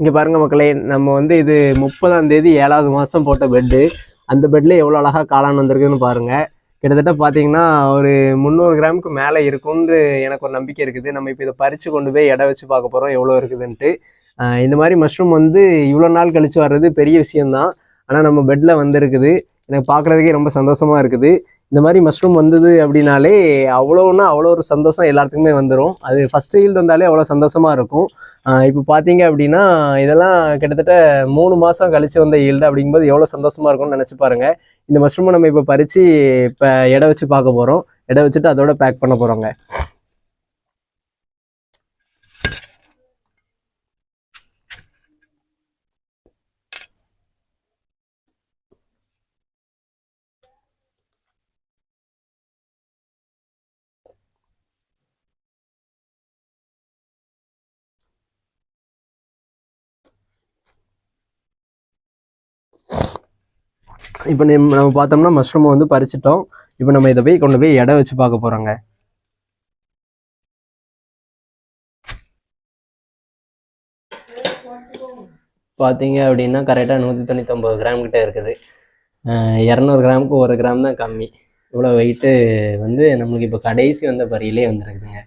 இங்கே பாருங்கள் மக்களே நம்ம வந்து இது முப்பதாம் தேதி ஏழாவது மாதம் போட்ட பெட்டு அந்த பெட்டில் எவ்வளோ அழகாக காளான் வந்திருக்குன்னு பாருங்கள் கிட்டத்தட்ட பார்த்தீங்கன்னா ஒரு முந்நூறு கிராமுக்கு மேலே இருக்கும்னு எனக்கு ஒரு நம்பிக்கை இருக்குது. நம்ம இப்போ இதை பறித்து கொண்டு போய் இடம் வச்சு பார்க்க போகிறோம் எவ்வளோ இருக்குதுன்ட்டு. இந்த மாதிரி மஷ்ரூம் வந்து இவ்வளோ நாள் கழித்து வர்றது பெரிய விஷயம்தான். ஆனால் நம்ம பெட்டில் வந்திருக்குது. எனக்கு பார்க்குறதுக்கே ரொம்ப சந்தோஷமாக இருக்குது. இந்த மாதிரி மஷ்ரூம் வந்தது அப்படின்னாலே அவ்வளோன்னா அவ்வளோ ஒரு சந்தோஷம் எல்லாத்துக்குமே வந்துடும் அது ஃபஸ்ட் ஈல்டு வந்தாலே அவ்வளோ சந்தோஷமாக இருக்கும். இப்போ பார்த்தீங்க அப்படின்னா இதெல்லாம் கிட்டத்தட்ட மூணு மாதம் கழிச்சு வந்த ஈல்டு அப்படிங்கும்போது எவ்வளோ சந்தோஷமாக இருக்கும்னு நினச்சி பாருங்கள் இந்த மஷ்ரூமை நம்ம இப்போ பறித்து இப்போ எடை வச்சு பார்க்க போகிறோம் எடை வச்சுட்டு அதோட பேக் பண்ண போகிறோங்க இப்போ நம்ம நம்ம பார்த்தோம்னா மஷ்ரூமை வந்து பறிச்சிட்டோம். இப்போ நம்ம இதை போய் கொண்டு போய் எடை வச்சு பார்க்க போகிறோங்க பார்த்தீங்க அப்படின்னா கரெக்டாக நூற்றி தொண்ணூத்தொம்பது கிராம் கிட்ட இருக்குது. இரநூறு கிராமுக்கு ஒரு கிராம் தான் கம்மி. இவ்வளோ வெயிட்டு வந்து நம்மளுக்கு இப்போ கடைசி வந்த பரியிலே வந்துருக்குதுங்க.